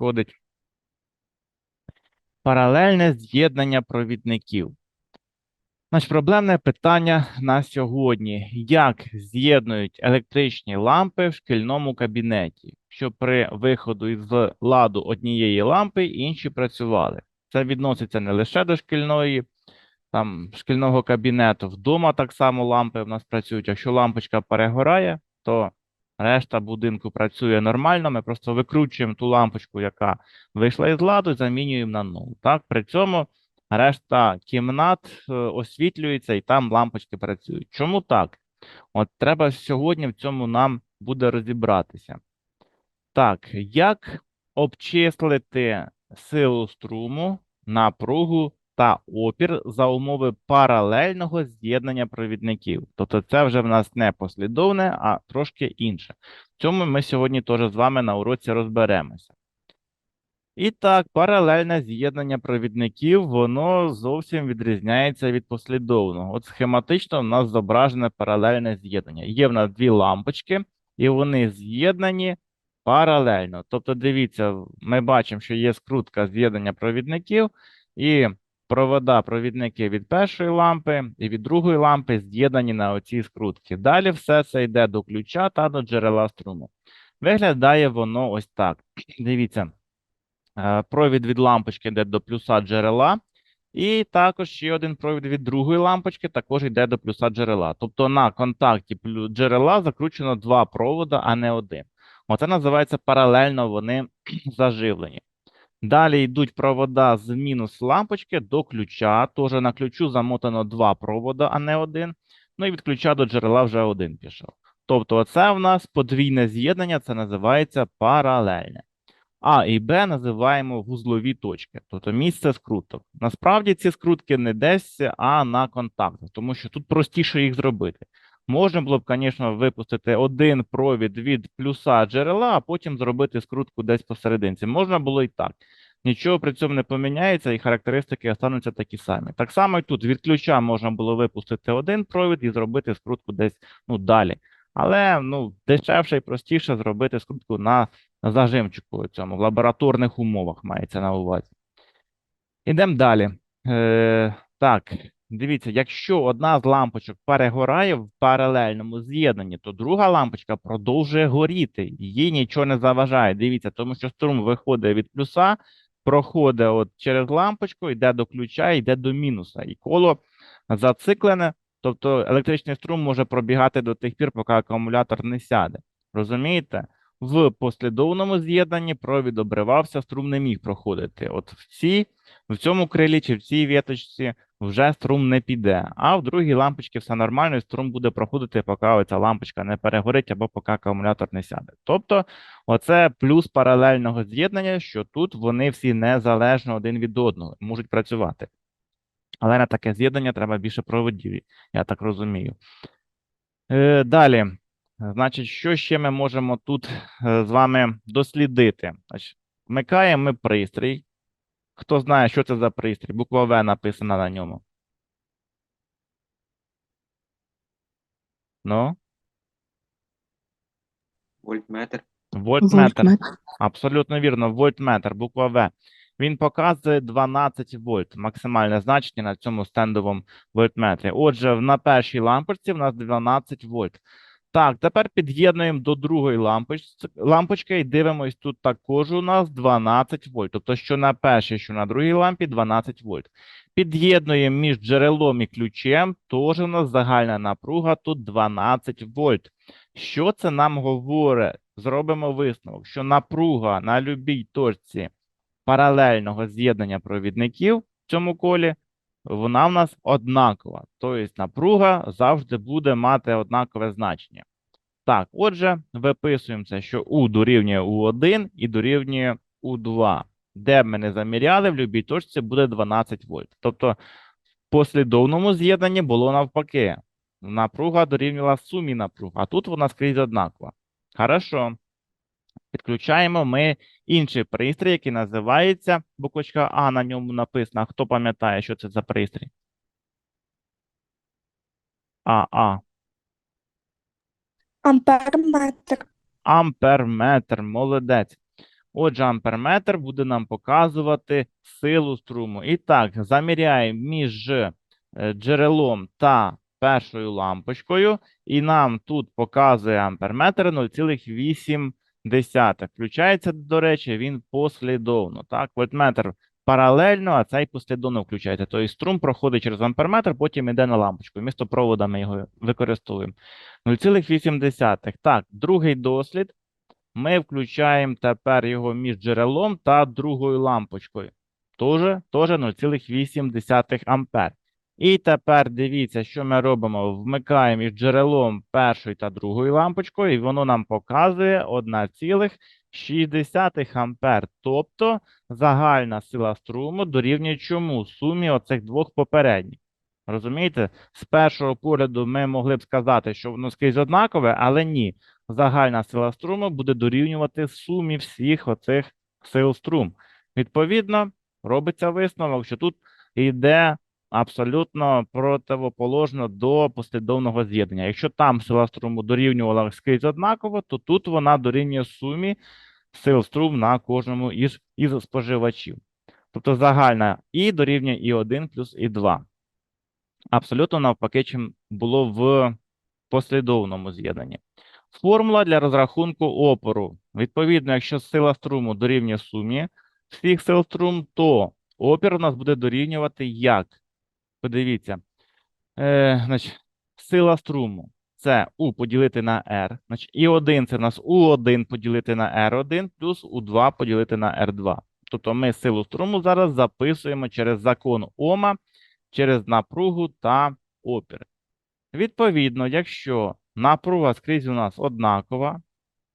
підходить. Паралельне з'єднання провідників. Значить, проблемне питання на сьогодні. Як з'єднують електричні лампи в шкільному кабінеті, щоб при виходу із ладу однієї лампи інші працювали? Це відноситься не лише до шкільної, там, шкільного кабінету. Вдома так само лампи в нас працюють. Якщо лампочка перегорає, то решта будинку працює нормально. Ми просто викручуємо ту лампочку, яка вийшла із ладу, і замінюємо на нову. Так, при цьому решта кімнат е, освітлюється і там лампочки працюють. Чому так? От треба сьогодні в цьому нам буде розібратися. Так, як обчислити силу струму, напругу та опір за умови паралельного з'єднання провідників? Тобто це вже в нас не послідовне, а трошки інше. В цьому ми сьогодні теж з вами на уроці розберемося. І так, паралельне з'єднання провідників, воно зовсім відрізняється від послідовного. От схематично в нас зображене паралельне з'єднання. Є в нас дві лампочки, і вони з'єднані паралельно. Тобто, дивіться, ми бачимо, що є скрутка з'єднання провідників, і провода провідники від першої лампи і від другої лампи з'єднані на оцій скрутці. Далі все це йде до ключа та до джерела струму. Виглядає воно ось так. Дивіться. Е, Провід від лампочки йде до плюса джерела, і також ще один провід від другої лампочки також йде до плюса джерела. Тобто на контакті джерела закручено два провода, а не один. Оце називається паралельно вони заживлені. Далі йдуть провода з мінус лампочки до ключа. Теж на ключу замотано два провода, а не один. Ну і від ключа до джерела вже один пішов. Тобто, оце в нас подвійне з'єднання, це називається паралельне. А і Б називаємо вузлові точки, тобто місце скруток. Насправді ці скрутки не десь, а на контактах, тому що тут простіше їх зробити. Можна було б, звісно, випустити один провід від плюса джерела, а потім зробити скрутку десь посерединці. Можна було і так. Нічого при цьому не поміняється, і характеристики остануться такі самі. Так само і тут від ключа можна було випустити один провід і зробити скрутку десь ну, далі. Але ну, дешевше і простіше зробити скрутку на зажимчику цьому, в лабораторних умовах мається на увазі. Ідемо далі. Е, так, дивіться, якщо одна з лампочок перегорає в паралельному з'єднанні, то друга лампочка продовжує горіти, їй нічого не заважає. Дивіться, тому що струм виходить від плюса, проходить от через лампочку, йде до ключа, йде до мінуса. І коло зациклене, тобто електричний струм може пробігати до тих пір, поки акумулятор не сяде. Розумієте? В послідовному з'єднанні провід обривався, струм не міг проходити. От в цій, в цьому крилі чи в цій віточці вже струм не піде. А в другій лампочці все нормально, і струм буде проходити, поки оця лампочка не перегорить або поки акумулятор не сяде. Тобто, оце плюс паралельного з'єднання, що тут вони всі незалежно один від одного можуть працювати. Але на таке з'єднання треба більше проводів, я так розумію. Е, далі. Значить, що ще ми можемо тут е, з вами дослідити? Значить, вмикаємо ми пристрій. Хто знає, що це за пристрій? Буква В написана на ньому. Ну, Вольтметр. вольтметр. Вольтметр. Абсолютно вірно, вольтметр, буква В. Він показує 12 вольт, максимальне значення на цьому стендовому вольтметрі. Отже, на першій лампочці в нас 12 вольт. Так, тепер під'єднуємо до другої лампочки, і дивимось, тут також у нас 12 вольт. Тобто, що на першій, що на другій лампі 12 вольт. Під'єднуємо між джерелом і ключем, теж у нас загальна напруга тут 12 вольт. Що це нам говорить? Зробимо висновок, що напруга на любій точці паралельного з'єднання провідників в цьому колі, вона в нас однакова. Тобто напруга завжди буде мати однакове значення. Так, отже, виписуємо це, що U дорівнює U1 і дорівнює U2. Де б ми не заміряли, в будь-якій точці буде 12 вольт. Тобто в послідовному з'єднанні було навпаки. Напруга дорівнювала сумі напруг, а тут вона скрізь однакова. Хорошо. Підключаємо ми інший пристрій, який називається буквочка А на ньому написано. Хто пам'ятає, що це за пристрій? А, А. Амперметр. Амперметр, молодець. Отже, амперметр буде нам показувати силу струму. І так, заміряємо між е, джерелом та першою лампочкою, і нам тут показує амперметр 0,8. Включається, до речі, він послідовно. Так, вольтметр паралельно, а цей послідовно включається. Тобто струм проходить через амперметр, потім йде на лампочку. Місто провода ми його використовуємо. 0,8. Так, другий дослід. Ми включаємо тепер його між джерелом та другою лампочкою. Тоже, тоже 0,8 ампер. І тепер дивіться, що ми робимо. Вмикаємо між джерелом першою та другою лампочкою, і воно нам показує 1,6 ампер. Тобто загальна сила струму дорівнює чому? Сумі оцих двох попередніх. Розумієте? З першого погляду ми могли б сказати, що воно скрізь однакове, але ні. Загальна сила струму буде дорівнювати сумі всіх оцих сил струм. Відповідно, робиться висновок, що тут йде абсолютно противоположно до послідовного з'єднання. Якщо там сила струму дорівнювала скрізь однаково, то тут вона дорівнює сумі сил струм на кожному із, із споживачів. Тобто загальна І дорівнює І1 плюс І2. Абсолютно навпаки, чим було в послідовному з'єднанні. Формула для розрахунку опору. Відповідно, якщо сила струму дорівнює сумі всіх сил струм, то опір у нас буде дорівнювати як? Подивіться. Е, значить, сила струму це U поділити на R. Значить, І1 це у нас U1 поділити на R1 плюс U2 поділити на R2. Тобто ми силу струму зараз записуємо через закон Ома, через напругу та опір. Відповідно, якщо напруга скрізь у нас однакова,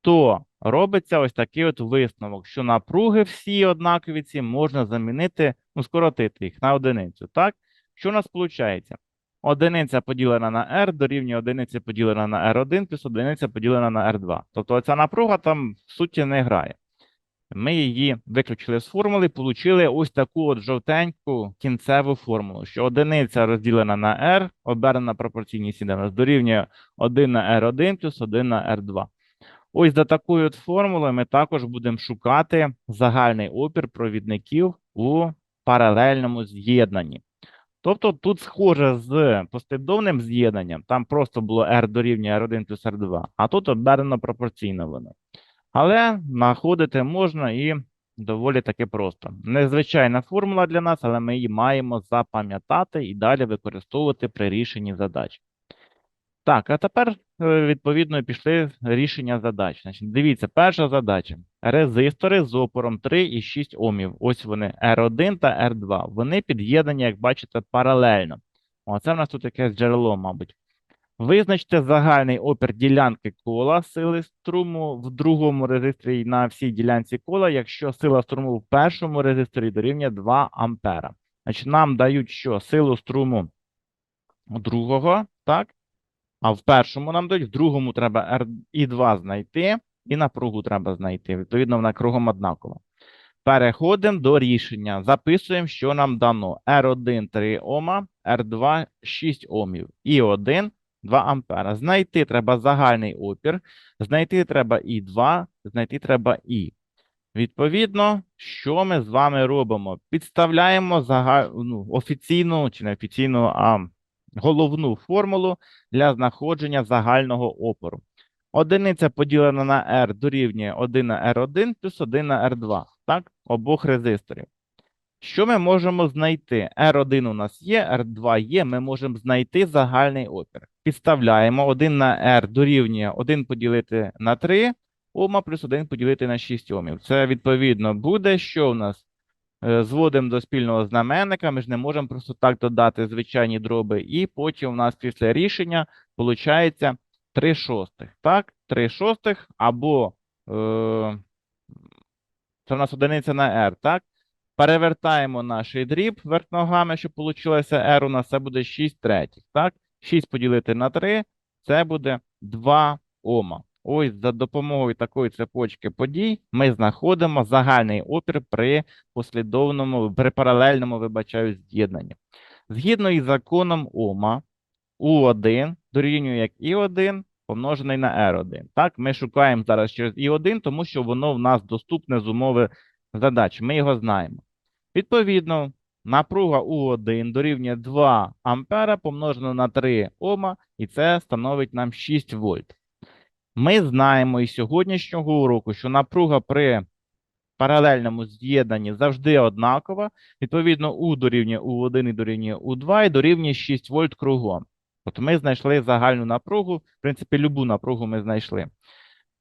то робиться ось такий от висновок, що напруги всі однакові ці можна замінити, ну, скоротити їх на одиницю. Так? Що у нас виходить? Одиниця поділена на R дорівнює одиниця поділена на R1 плюс одиниця поділена на R2. Тобто оця напруга там в суті не грає. Ми її виключили з формули, отримали ось таку от жовтеньку кінцеву формулу, що одиниця розділена на R, обернена пропорційність іде дорівнює 1 на R1 плюс 1 на R2. Ось за такою от формулою ми також будемо шукати загальний опір провідників у паралельному з'єднанні. Тобто тут схоже з послідовним з'єднанням, там просто було R дорівнює R1 плюс R2, а тут обернено пропорційно воно. Але знаходити можна і доволі таки просто. Незвичайна формула для нас, але ми її маємо запам'ятати і далі використовувати при рішенні задач. Так, а тепер, е, відповідно, пішли рішення задач. Значить, Дивіться, перша задача. Резистори з опором 3 і 6 Омів. Ось вони R1 та R2. Вони під'єднані, як бачите, паралельно. Оце в нас тут якесь джерело, мабуть. Визначте загальний опір ділянки кола сили струму в другому резисторі на всій ділянці кола, якщо сила струму в першому резисторі дорівнює 2 ампера. Значить, нам дають що? Силу струму другого, так? А в першому нам дають, в другому треба R і 2 знайти, і напругу треба знайти. Відповідно, вона кругом однакова. Переходимо до рішення. Записуємо, що нам дано. R1 3 Ома, R2 6 Омів. І 1 2 ампера. Знайти треба загальний опір, знайти треба і 2, знайти треба і. Відповідно, що ми з вами робимо? Підставляємо загаль... ну, офіційну чи не офіційну, а головну формулу для знаходження загального опору. Одиниця поділена на R дорівнює 1 на R1 плюс 1 на R2, так, обох резисторів. Що ми можемо знайти? R1 у нас є, R2 є, ми можемо знайти загальний опір. Підставляємо 1 на R дорівнює 1 поділити на 3 Ома плюс 1 поділити на 6 Омів. Це відповідно буде, що у нас? Е, Зводимо до спільного знаменника, ми ж не можемо просто так додати звичайні дроби, і потім у нас після рішення виходить 3 шостих. Так, 3 шостих або е, це у нас одиниця на R, так? Перевертаємо наш дріб вверх ногами, щоб вийшло R у нас, це буде 6 третіх, так? 6 поділити на 3, це буде 2 Ома. Ось за допомогою такої цепочки подій ми знаходимо загальний опір при послідовному, при паралельному, вибачаю, з'єднанні. Згідно із законом Ома, У1 дорівнює як І1 помножений на R1. Так, ми шукаємо зараз через I1, тому що воно в нас доступне з умови задачі. Ми його знаємо. Відповідно, напруга У1 дорівнює 2 ампера помножено на 3 Ома, і це становить нам 6 вольт. Ми знаємо із сьогоднішнього уроку, що напруга при паралельному з'єднанні завжди однакова. Відповідно, У дорівнює У1 і дорівнює У2 і дорівнює 6 вольт кругом. От ми знайшли загальну напругу, в принципі, любу напругу ми знайшли.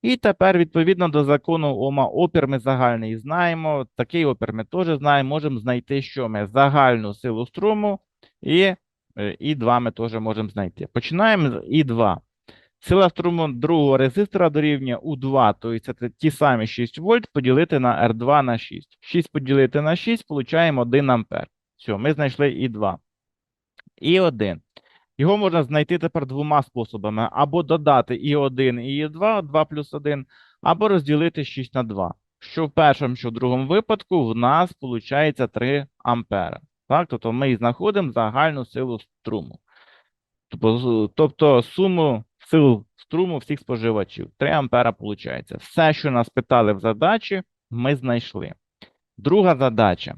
І тепер, відповідно до закону Ома, опір ми загальний знаємо. Такий опір ми теж знаємо. Можемо знайти, що ми загальну силу струму і е, І2 ми теж можемо знайти. Починаємо з І2. Сила струму другого резистора дорівнює У2, тобто це ті самі 6 вольт поділити на R2 на 6. 6 поділити на 6, получаємо 1 ампер. Все, ми знайшли І2. І1. Його можна знайти тепер двома способами: або додати і 1 і 2, 2 плюс 1, або розділити 6 на 2. Що в першому, що в другому випадку в нас виходить 3 ампера. Так? Тобто ми і знаходимо загальну силу струму. Тобто, тобто суму сил струму всіх споживачів. 3 ампера виходить. Все, що нас питали в задачі, ми знайшли. Друга задача.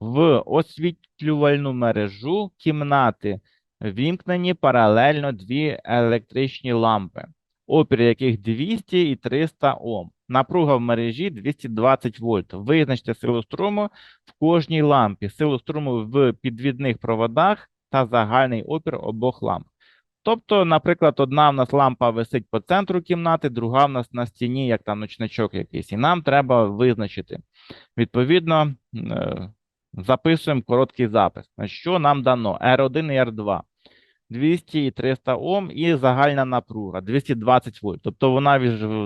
В освітлювальну мережу кімнати вімкнені паралельно дві електричні лампи, опір яких 200 і 300 Ом. Напруга в мережі 220 вольт. Визначте силу струму в кожній лампі, силу струму в підвідних проводах та загальний опір обох ламп. Тобто, наприклад, одна в нас лампа висить по центру кімнати, друга в нас на стіні, як там ночничок якийсь. І нам треба визначити. Відповідно, е, записуємо короткий запис. Що нам дано? R1 і R2. 200 і 300 Ом і загальна напруга 220 вольт. Тобто вона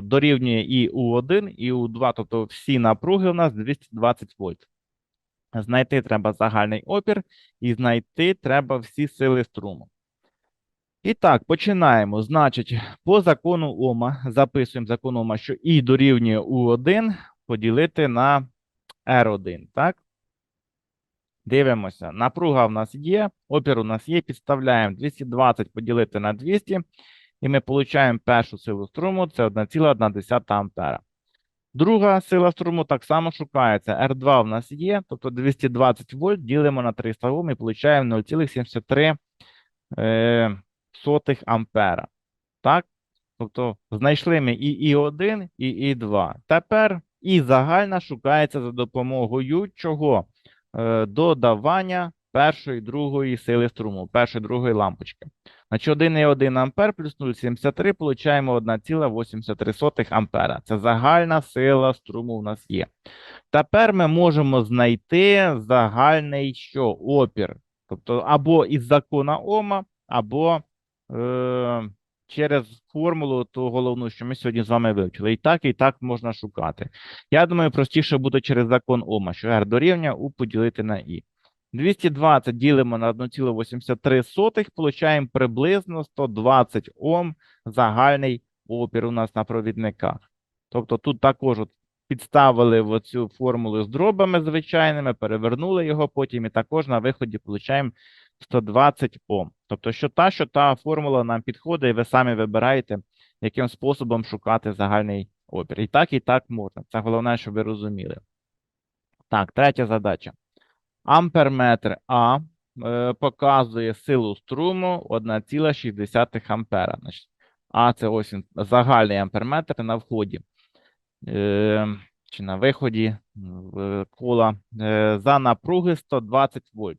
дорівнює і У1, і У2, тобто всі напруги у нас 220 вольт. Знайти треба загальний опір і знайти треба всі сили струму. І так, починаємо. Значить, по закону Ома записуємо закон Ома, що І дорівнює У1 поділити на R1, так? Дивимося. Напруга в нас є, опір у нас є, підставляємо 220 поділити на 200, і ми получаємо першу силу струму, це 1,1 ампера. Друга сила струму так само шукається. R2 в нас є, тобто 220 вольт ділимо на 300 Ом і получаємо 0,73 е, сотих ампера. Так? Тобто знайшли ми і І1, і І2. Тепер І загальна шукається за допомогою чого? Е, Додавання першої другої сили струму, першої другої лампочки. Значить, 1,1 ампер плюс 0,73 получаємо 1,83 ампера. Це загальна сила струму у нас є. Тепер ми можемо знайти загальний що? Опір. Тобто або із закона Ома, або е, через формулу ту головну, що ми сьогодні з вами вивчили. І так, і так можна шукати. Я думаю, простіше буде через закон Ома, що R дорівнює U поділити на І. 220 ділимо на 1,83, получаємо приблизно 120 Ом загальний опір у нас на провідниках. Тобто тут також от підставили в оцю формулу з дробами звичайними, перевернули його потім, і також на виході получаємо 120 Ом. Тобто, що та, що та формула нам підходить, і ви самі вибираєте, яким способом шукати загальний опір. І так, і так можна. Це головне, щоб ви розуміли. Так, третя задача. Амперметр А е, показує силу струму 1,6 ампера. А це ось загальний амперметр на вході. Е, чи на виході кола е, за напруги 120 вольт.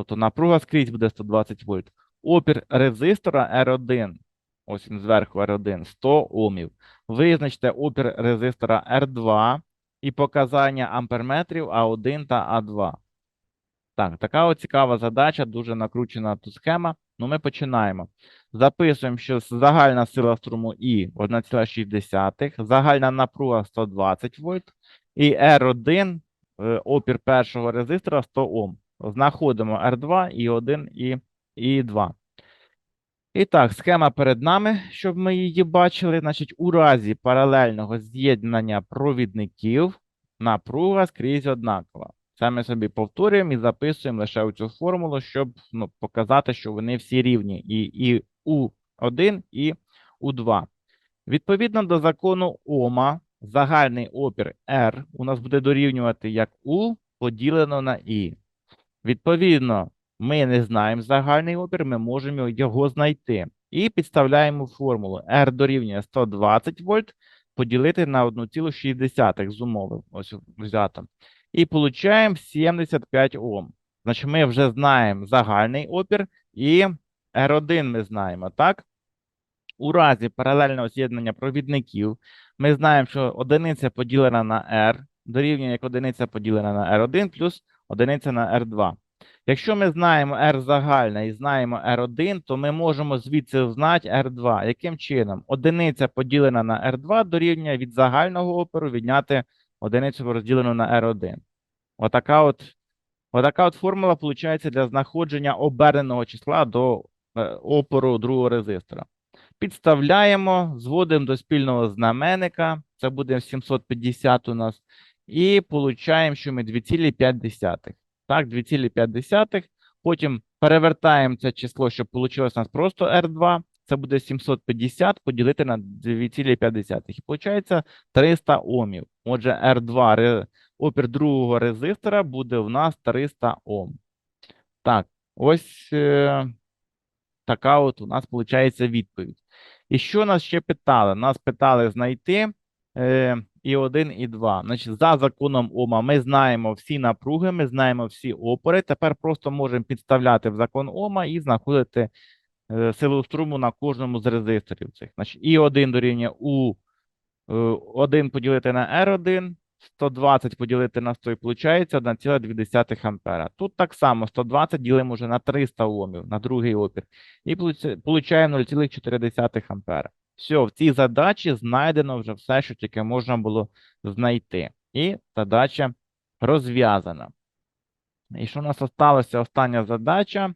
Тобто напруга скрізь буде 120 вольт. Опір резистора R1, ось він зверху R1, 100 Омів. Визначте опір резистора R2 і показання амперметрів А1 та А2. Так, така цікава задача, дуже накручена тут схема. Ну, ми починаємо. Записуємо, що загальна сила струму І 1,6, загальна напруга 120 вольт, і R1, е, опір першого резистора 100 Ом. Знаходимо R2, І1 і І2. І так, схема перед нами, щоб ми її бачили. Значить, у разі паралельного з'єднання провідників напруга скрізь однакова. Це ми собі повторюємо і записуємо лише цю формулу, щоб ну, показати, що вони всі рівні. І, і У1, і У2. Відповідно до закону Ома, загальний опір R у нас буде дорівнювати як U поділено на I. Відповідно, ми не знаємо загальний опір, ми можемо його знайти. І підставляємо формулу. R дорівнює 120 вольт поділити на 1,6 з умови. Ось взято. І получаємо 75 Ом. Значить, ми вже знаємо загальний опір і R1 ми знаємо, так? У разі паралельного з'єднання провідників ми знаємо, що одиниця поділена на R дорівнює як одиниця поділена на R1 плюс одиниця на R2. Якщо ми знаємо R загальне і знаємо R1, то ми можемо звідси знати R2. Яким чином? Одиниця поділена на R2 дорівнює від загального опору відняти одиницю розділену на R1. Отака от, отака от формула виходить для знаходження оберненого числа до е, опору другого резистора. Підставляємо, зводимо до спільного знаменника. Це буде 750 у нас. І получаємо, що ми 2,5. Так, 2,5. Потім перевертаємо це число, щоб вийшло у нас просто R2. Це буде 750 поділити на 2,5. І виходить 300 Омів. Отже, R2, опір другого резистора буде в нас 300 Ом. Так, ось е, така от у нас виходить відповідь. І що нас ще питали? Нас питали знайти і 1, і 2. Значить, за законом Ома ми знаємо всі напруги, ми знаємо всі опори. Тепер просто можемо підставляти в закон Ома і знаходити е, силу струму на кожному з резисторів цих. Значить, і 1 дорівнює У 1 поділити на R1, 120 поділити на 100 і виходить 1,2 ампера. Тут так само 120 ділимо вже на 300 Омів, на другий опір. І получа- получаємо 0,4 ампера. Все, в цій задачі знайдено вже все, що тільки можна було знайти. І задача розв'язана. І що у нас осталося? Остання задача.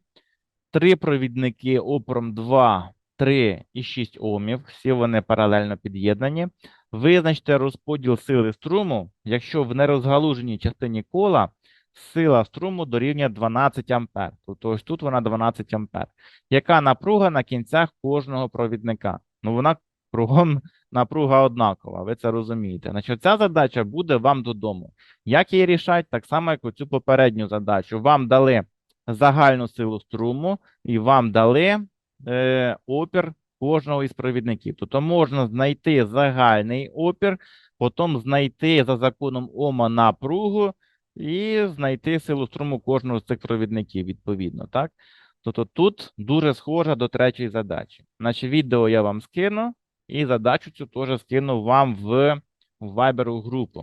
Три провідники опором 2, 3 і 6 Омів. Всі вони паралельно під'єднані. Визначте розподіл сили струму, якщо в нерозгалуженій частині кола сила струму дорівнює 12 ампер. Тобто ось тут вона 12 ампер. Яка напруга на кінцях кожного провідника? Ну, вона кругом напруга однакова, ви це розумієте. Значить, ця задача буде вам додому. Як її рішать? Так само, як оцю попередню задачу. Вам дали загальну силу струму і вам дали е, опір кожного із провідників. Тобто можна знайти загальний опір, потім знайти за законом Ома напругу і знайти силу струму кожного з цих провідників, відповідно, так? Тобто тут дуже схоже до третьої задачі. Значить, відео я вам скину, і задачу цю теж скину вам в Viber групу.